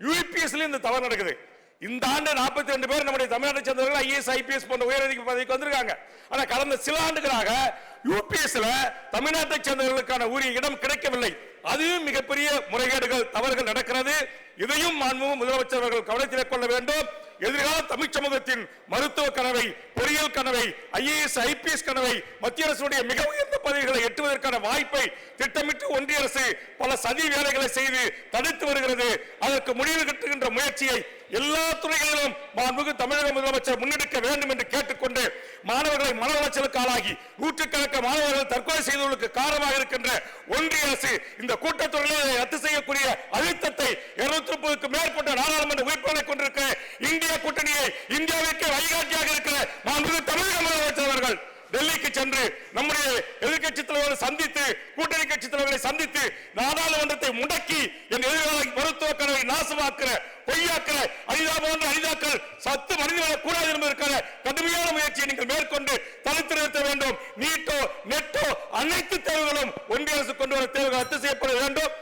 யூபிஎஸ்ல இந்த தவறு நடக்குது. இந்த ஆண்டு 42 ரெண்டு பேர் நம்முடைய தமிழ்நாட்டை சேர்ந்தவர்கள் ஐஏஎஸ் ஐபிஎஸ் போன்ற உயரதிக பதவிக்கு வந்திருக்காங்க. ஆனா கடந்த சில ஆண்டுகளாக யூபிஎஸ்ல தமிழ்நாட்டை சேர்ந்தவர்களுக்கான உரிய இடம் கிடைக்கவில்லை. அதுவும் மிகப்பெரிய முறைகேடுகள் தவறுகள் நடக்கிறது. இதையும் மாண்புமிகு முதலமைச்சர் அவர்கள் கொள்ள வேண்டும். எதிர்கால தமிழ் சமூகத்தின் மருத்துவ கனவை பொறியியல் கனவை ஐஏஎஸ் ஐபிஎஸ் கனவை மத்திய அரசுடைய மிக உயர் பதவிகளை எட்டுவதற்கான வாய்ப்பை திட்டமிட்டு ஒன்றிய அரசு பல சதி வேலைகளை செய்து தடுத்து வருகிறது. அதற்கு முடிவு கட்டுகின்ற முயற்சியை எல்லா துறைகளிலும் மாண்புமிகு தமிழக முதலமைச்சர் முன்னெடுக்க வேண்டும் என்று கேட்டுக்கொண்டு மாணவர்களை மன உளைச்சலுக்கு ஆளாகி நூற்றுக்கணக்கான மாணவர்கள் தற்கொலை செய்தவர்களுக்கு காரணமாக இருக்கின்ற ஒன்றிய அரசு இந்த கூட்டத்தொடரில் ரத்து செய்யக்கூடிய அழுத்தத்தை இருநூத்தி முப்பதுக்கு மேற்பட்ட நாடாளுமன்ற உறுப்பினர்களை கொண்டிருக்கிற இந்திய கூட்டணியை இந்தியாவிற்கு வழிகாட்டியாக இருக்கிற மாண்புமிகு தமிழக முதலமைச்சர் அவர்கள் டெல்லிக்கு சென்று நம்முடைய எதிர்கட்சி தலைவர்களை சந்தித்து கூட்டணி கட்சி தலைவர்களை சந்தித்து நாடாளுமன்றத்தை முடக்கி என் எதிர்கால மருத்துவ கனவை நாசமாக்கிற பொய்யாக்கிற அரிதா போன்ற அரிதாக்கள் சத்து மனிதர்களை கூடாது என்பதற்கான கடுமையான முயற்சியை நீங்கள் மேற்கொண்டு தடுத்து நிறுத்த வேண்டும். நீட்டோ நெட்டோ அனைத்து தேர்வுகளும் ஒன்றிய அரசு கொண்டு வர தேர்வுகள் ரத்து செய்யப்பட வேண்டும்.